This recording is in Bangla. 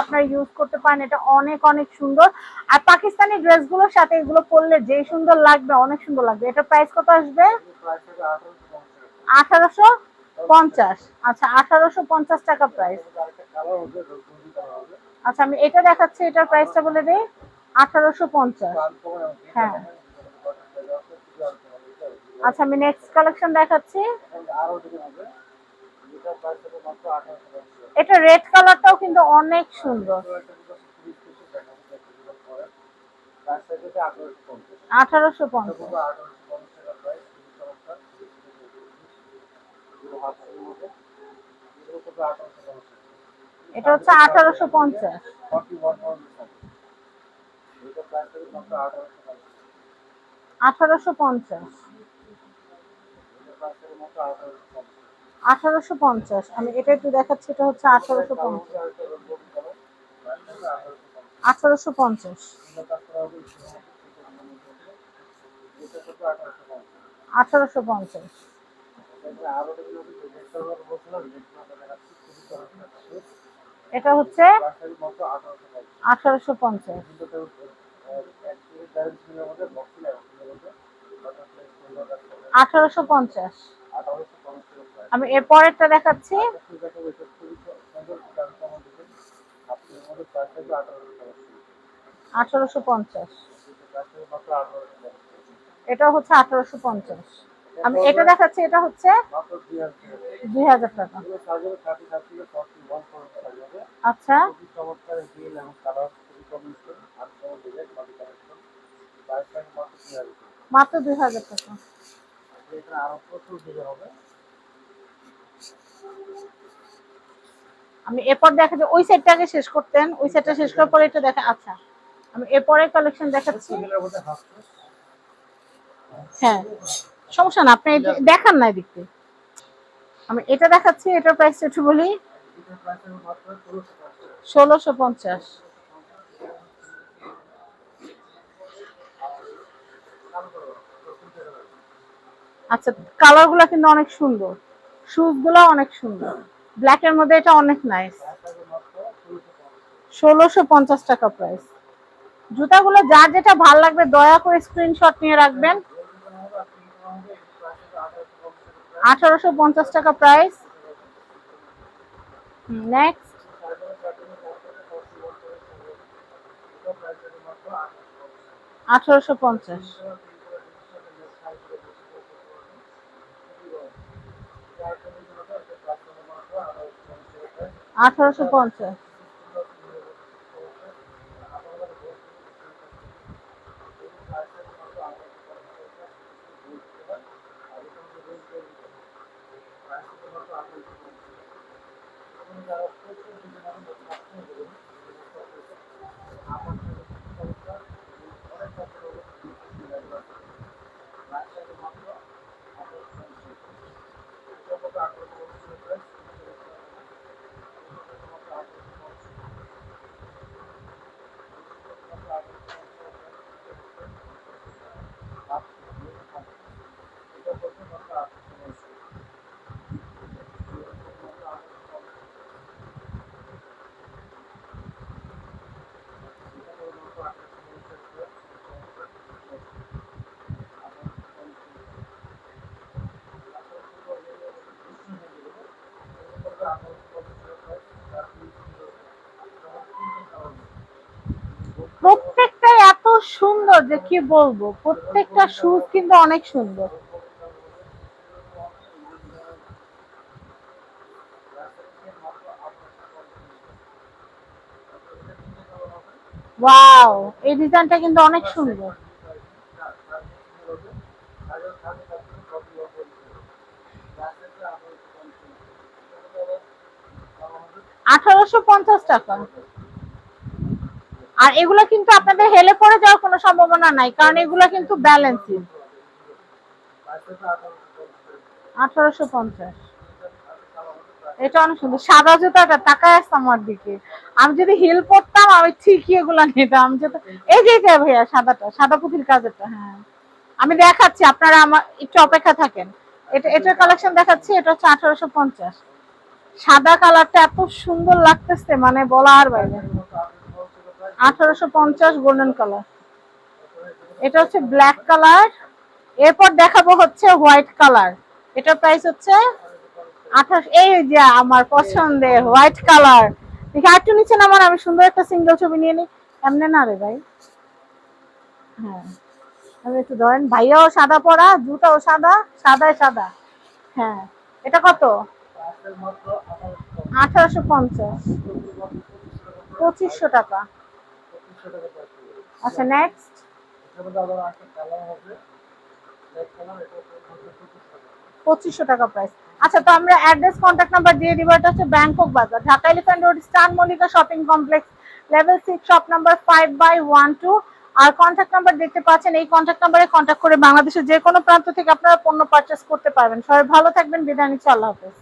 আপনারা ইউজ করতে পারেন। এটা অনেক অনেক সুন্দর। আর পাকিস্তানি সাথে এগুলো পরলে যে সুন্দর লাগবে, অনেক সুন্দর লাগবে। প্রাইস কত আসবে? আঠারোশো পঞ্চাশ। আচ্ছা আঠারোশো পঞ্চাশ টাকা প্রাইস আচ্ছা আমি এটা দেখাচ্ছি, এটার প্রাইসটা বলে দিই। আঠারোশো পঞ্চাশ। হ্যাঁ। আচ্ছা আমি নেক্সট কালেকশন দেখাচ্ছি। এটা রেড কালারটাও কিন্তু অনেক সুন্দর। আঠারোশো পঞ্চাশ। এটা হচ্ছে আঠারোশো পঞ্চাশ। আঠারোশো পঞ্চাশ। আঠারোশো পঞ্চাশ। আমি এটা একটু দেখাচ্ছি, এটা হচ্ছে আঠারোশো পঞ্চাশ। আঠারোশো পঞ্চাশ। আঠারোশো পঞ্চাশ। এটা হচ্ছে আঠারোশো পঞ্চাশ। আঠারোশো পঞ্চাশ। আমি এর পরেরটা দেখাচ্ছি। আঠারোশো পঞ্চাশ। এটা হচ্ছে আঠারোশো পঞ্চাশ। আমি এটা দেখাচ্ছি, এটা হচ্ছে দুই হাজার টাকা। আচ্ছা। মাত্র দুই হাজার টাকা। আমি এরপর দেখা যায় ওই সেটটাকে শেষ করতেন ওই সেটটা শেষ করার পরে এটা দেখা আচ্ছা আমি এরপরে কালেকশন দেখাচ্ছি। হ্যাঁ সমস্যা না আপনি দেখান না দেখতে আমি এটা দেখাচ্ছি এটার প্রাইস একটু বলি। ষোলোশো পঞ্চাশ। আচ্ছা কালারগুলা কিন্তু অনেক সুন্দর। শুজগুলা অনেক সুন্দর। ব্ল্যাক এর মধ্যে এটা অনেক নাইস ষোলোশো পঞ্চাশ টাকা প্রাইস জুতাগুলো যার যেটা ভালো লাগবে, দয়া করে স্ক্রিনশট নিয়ে রাখবেন। আঠারোশো পঞ্চাশ টাকা প্রাইস নেক্সট আঠারোশো পঞ্চাশ। আঠারোশো পঞ্চাশ। প্রত্যেকটা এত সুন্দর যে কি বলব, প্রত্যেকটা শুজ কিন্তু অনেক সুন্দর। ওয়াও এই ডিজাইনটা কিন্তু অনেক সুন্দর। আঠারোশো পঞ্চাশ টাকা। আর এগুলো কিন্তু আপনাদের হেলে পড়ে যাওয়ার কোনো সম্ভাবনা নাই, কারণ এগুলো কিন্তু ব্যালেন্সিং আঠারোশো পঞ্চাশ। এটা আমি এই ভাইয়া, সাদাটা, সাদা হ্যাঁ। আমি দেখাচ্ছি, আপনারা আমার একটু অপেক্ষা থাকেন। এটা এটার কালেকশন দেখাচ্ছি, এটা হচ্ছে আঠারোশো পঞ্চাশ। সাদা কালারটা এত সুন্দর লাগতেছে মানে বলার বাইরে। আঠারোশো পঞ্চাশ গোল্ডেন কালার এটা হচ্ছে ব্ল্যাক কালার এরপর দেখাবো হচ্ছে হোয়াইট কালার এটার প্রাইস হচ্ছে আঠাশ এই যে আমার পছন্দের হোয়াইট কালার দেখি, আর একটু নিচে নামান, আমি সুন্দর একটা সিঙ্গেল ছবি নিয়ে নিই। এমনি না রে ভাই? হ্যাঁ। আমি একটু ধরেন, ভাইয়াও সাদা পরা জুতাও সাদা, সাদায় সাদা। হ্যাঁ। এটা কত? আঠারোশো পঞ্চাশ। পঁচিশশো টাকা। আচ্ছা নেক্সট পঁচিশশো টাকা প্রাইস আচ্ছা তো আমরা অ্যাড্রেস কন্ট্যাক্ট নাম্বার দিয়ে দিব। এটা হচ্ছে ব্যাংকক বাজার Dhaka elephant road star Mallika shopping complex level six shop number five by one two R contact number দেখতে পাচ্ছেন, এই কন্ট্যাক্ট নাম্বারে কন্ট্যাক্ট করে বাংলাদেশের যে কোনো প্রান্ত থেকে আপনারা পণ্য পারচেস করতে পারবেন। সবাই ভালো থাকবেন, বিদায় নিচ্ছি, আল্লাহ হাফেজ।